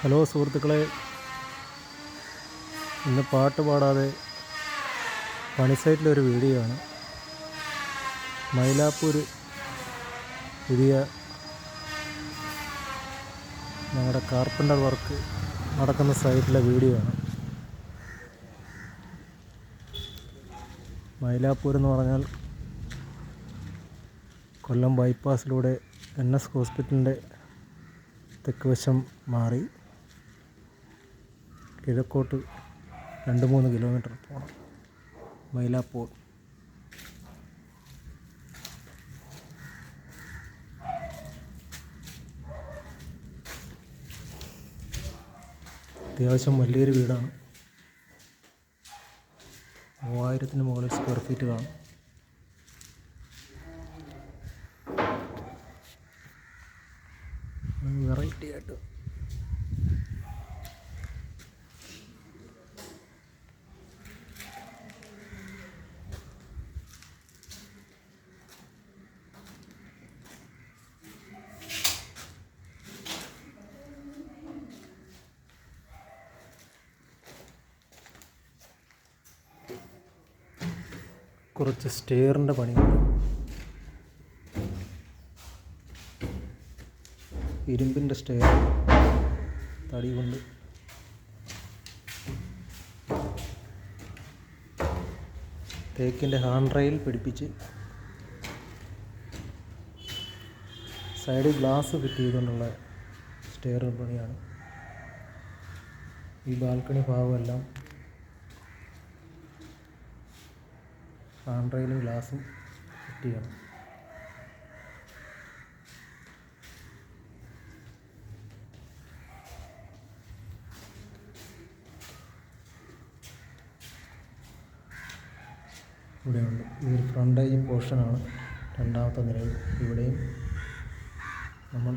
Hello സുഹൃത്തുക്കളെ ഇന്ന് പാട്ട് പാടാതെ പണിസൈറ്റിലൊരു വീഡിയോ ആണ്. മൈലാപ്പൂർ പുതിയ ഞങ്ങളുടെ കാർപ്പന്റർ വർക്ക് നടക്കുന്ന സൈറ്റിലെ വീഡിയോ ആണ്. മൈലാപ്പൂർ എന്ന് പറഞ്ഞാൽ കൊല്ലം ബൈപ്പാസിലൂടെ എൻ എസ് ഹോസ്പിറ്റലിന്റെ തെക്ക് വശം മാറി. കിഴക്കോട്ട് രണ്ട് മൂന്ന് കിലോമീറ്റർ പോകണം. മൈലാപ്പൂർ. അത്യാവശ്യം വലിയൊരു വീടാണ്. മൂവായിരത്തിന് മുകളിൽ സ്ക്വയർ ഫീറ്റ് കാണും. വെറൈറ്റി ആയിട്ട്. കുറച്ച് സ്റ്റെയറിന്റെ പണിയുണ്ട്. ഇരുമ്പിന്റെ സ്റ്റെയർ തടി കൊണ്ട് തേക്കിന്റെ ഹാൻഡ് റെയിൽ പിടിപ്പിച്ച് സൈഡിൽ ഗ്ലാസ് ഫിറ്റ് ചെയ്തുകൊണ്ടുള്ള സ്റ്റെയർ പണിയാണ്. ഈ ബാൽക്കണി ഭാഗമെല്ലാം റെയിലും ഗ്ലാസും ഫിറ്റ് ചെയ്യണം. ഇവിടെയുണ്ട്. ഇതൊരു ഫ്രണ്ടേജ് പോർഷനാണ് രണ്ടാമത്തെ നിലയിൽ ഇവിടെയും നമ്മൾ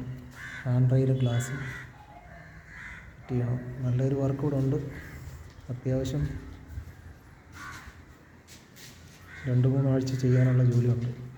ഹാൻഡ് റൈൽ ഗ്ലാസ് ഫിറ്റ് ചെയ്യണം. നല്ലൊരു വർക്ക് ഇവിടെ ഉണ്ട്. അത്യാവശ്യം രണ്ട് മൂന്നാഴ്ച ചെയ്യാനുള്ള ജോലിയുണ്ട്